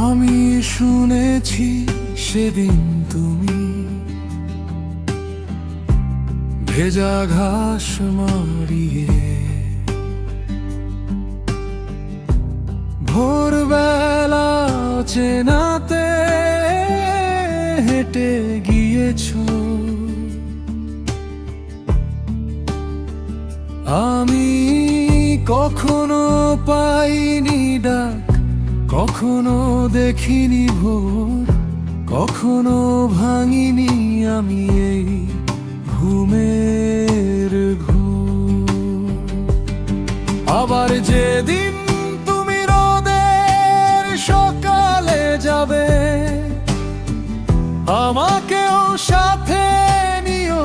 আমি শুনেছি সেদিন তুমি। ভেজা ঘাস মারিয়ে। ভোরবেলা চেনাতে হেঁটে গিয়েছ। আমি কখনো পাইনি ডাক কখনো দেখিনি ভোর, কখনো ভাঙিনি আমি এই ঘুমের ঘোর। আবার যেদিন তুমি রোদের সকালে যাবে, আমাকেও সাথে নিও,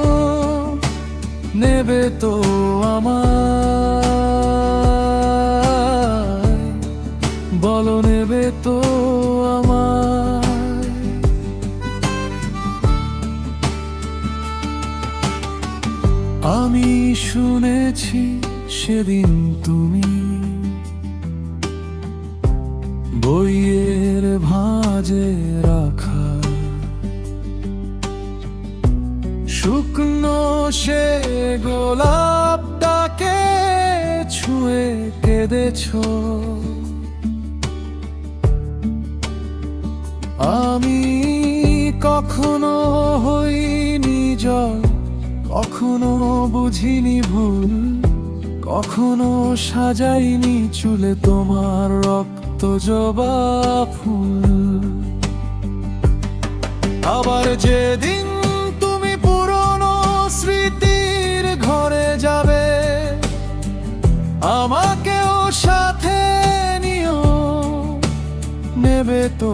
নেবে তো আমায় আমি শুনেছি সেদিন তুমি বইয়ের ভাঁজে রাখা। শুকনো সে গোলাপটাকে ছুঁয়ে কেঁদেছ। আমি কখনো বুঝিনি ভুল, কখনো সাজাইনি চুলে তোমার রক্ত জবা ফুল। আবার যেদিন তুমি পুরনো স্মৃতির ঘরে যাবে, আমাকেও সাথে নিও, নেবে তো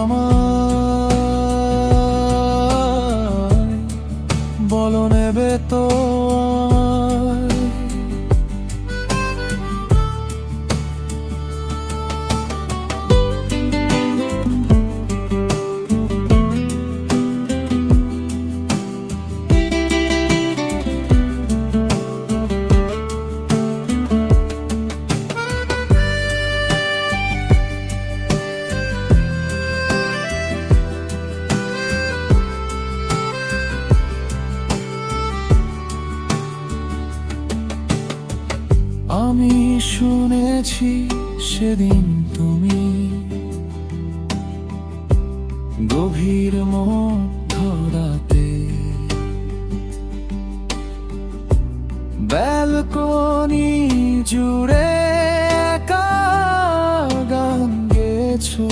আমায়। শুনেছি সেদিন তুমি। গভীর মধ্যরাতে। ব্যালকনি জুড়ে গান গেছো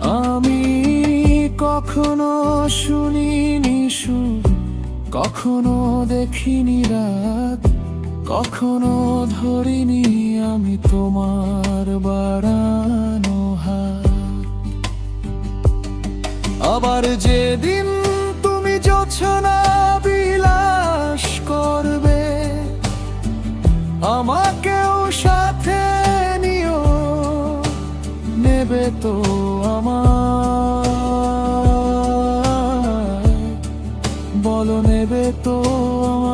আমি কখনো শুনিনি সুর কখনো দেখিনি রাত, কখনো ধরিনি আমি তোমার বাড়ানো হাত। আবার যেদিন তুমি জোছনা বিলাস করবে, আমাকেও সাথে নিও, নেবে তো আমায় নেবে তো আমার